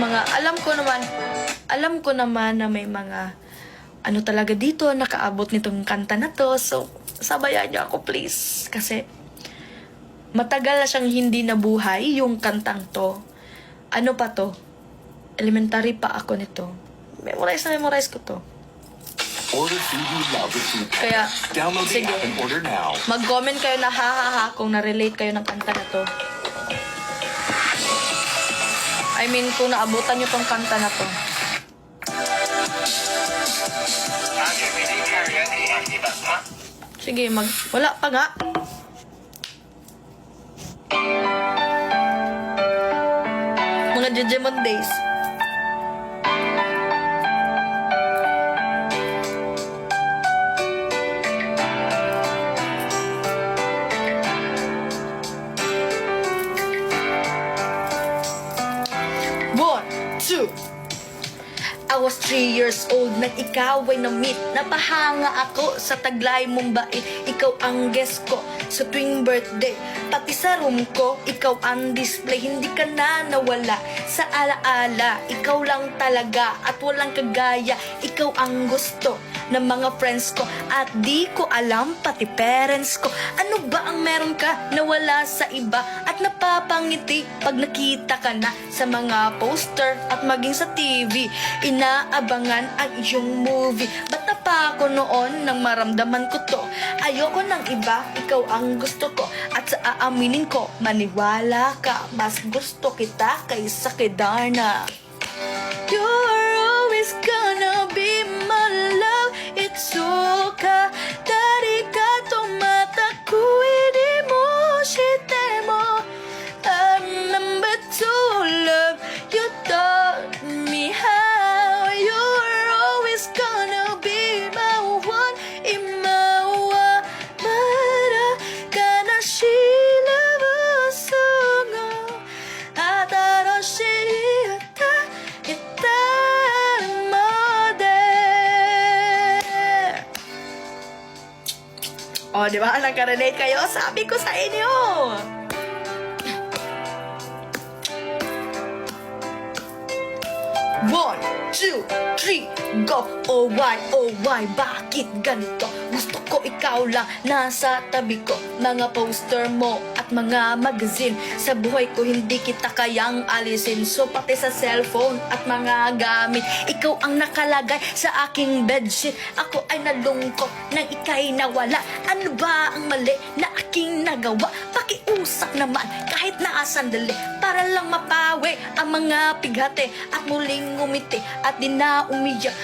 mga, alam ko naman, alam ko naman na may mga, ano talaga dito, nakaabot nitong kanta na to. So, sabayan niyo ako please. Kasi, matagal na siyang hindi nabuhay yung kantang to. Ano pa to? Elementary pa ako nito. Memorize na memorize ko to. Order love with. Kaya, Download the sige. app and order now. Mag-comment kayo na ha ha ha kung na-relate kayo ng kanta na to. I mean, kung naabutan nyo tong kanta na to. Sige, mag... Wala pa nga. Mga Jejemon days. Two. I was three years old nang ikaw ay na-meet Napahanga ako sa taglay mong bait Ikaw ang guest ko sa tuwing birthday. Pati sa room ko, ikaw ang display. Hindi ka na nawala sa alaala. Ikaw lang talaga at walang kagaya. Ikaw ang gusto ng mga friends ko. At di ko alam pati parents ko. Ano ba ang meron ka na wala sa iba? At napapangiti pag nakita ka na Sa mga poster at maging sa TV Inaabangan ang iyong movie pa ako noon nang maramdaman ko to. Ayoko ng iba, ikaw ang gusto ko. At sa aaminin ko, maniwala ka. Mas gusto kita kaysa kay Darna. You're Oh, di ba? Nagka-relate kayo? Sabi ko sa inyo! One, two, three, go! Oh why, oh why, bakit ganito? Gusto ikaw lang nasa tabi ko. Mga poster mo at mga magazine. Sa buhay ko hindi kita kayang alisin. So pati sa cellphone at mga gamit. Ikaw ang nakalagay sa aking bedsheet. Ako ay nalungkot nang ikay nawala. Ano ba ang mali na aking nagawa? Pakiusap naman kahit na sandali Para lang mapawi ang mga pighati At muling ngumiti at di na umiyak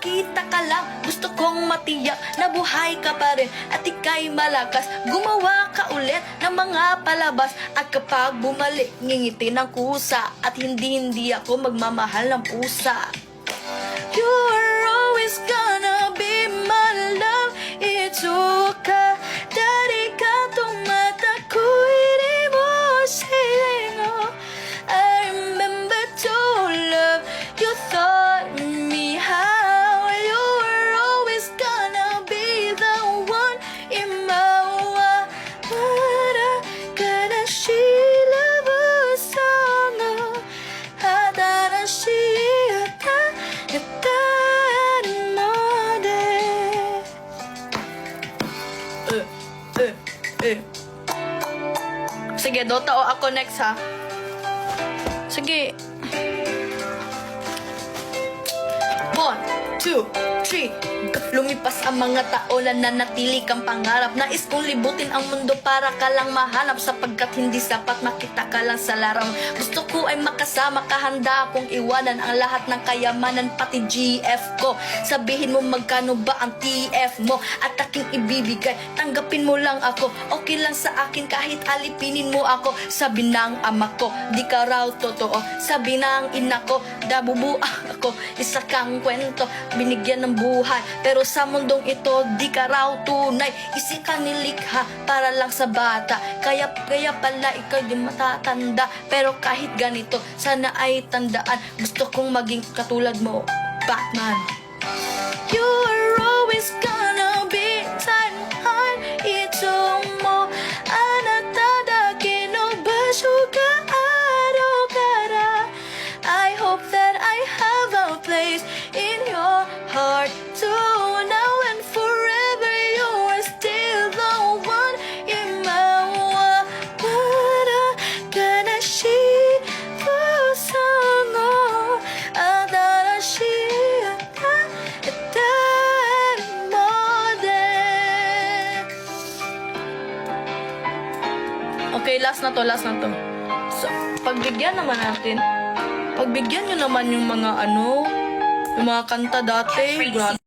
Magpakita ka lang, gusto kong matiyak Na buhay ka pa rin at ikay malakas. Gumawa ka ulit ng mga palabas At kapag bumalik, ngingiti ng kusa At hindi-hindi ako magmamahal ng pusa. You're always gonna Dota o ako next ha. Sige. One, two, three. Lumipas ang mga taon na nanatili kang pangarap. Nais kong libutin ang mundo para ka lang mahanap Sapagkat hindi sapat makita ka lang sa larang Gusto ko ay makasama ka Handa akong iwanan ang lahat ng kayamanan Pati GF ko. Sabihin mo magkano ba ang TF mo? At aking ibibigay Tanggapin mo lang ako. Okay lang sa akin kahit alipinin mo ako. Sabi ng ama ko Di ka raw totoo. Sabi ng ina ko Dabubuang ako. Isa kang kwento Binigyan ng buhay. Pero sa mundong ito Di ka raw tunay. Isi ka nilikha Para lang sa bata. Kaya, kaya pala ikaw di matatanda. Pero kahit ganito Sana ay tandaan. Gusto kong maging katulad mo Batman. You're always gonna Okay, last na to, last na to. So, pagbigyan naman natin. Pagbigyan nyo naman yung mga ano, yung mga kanta dati. Grabe.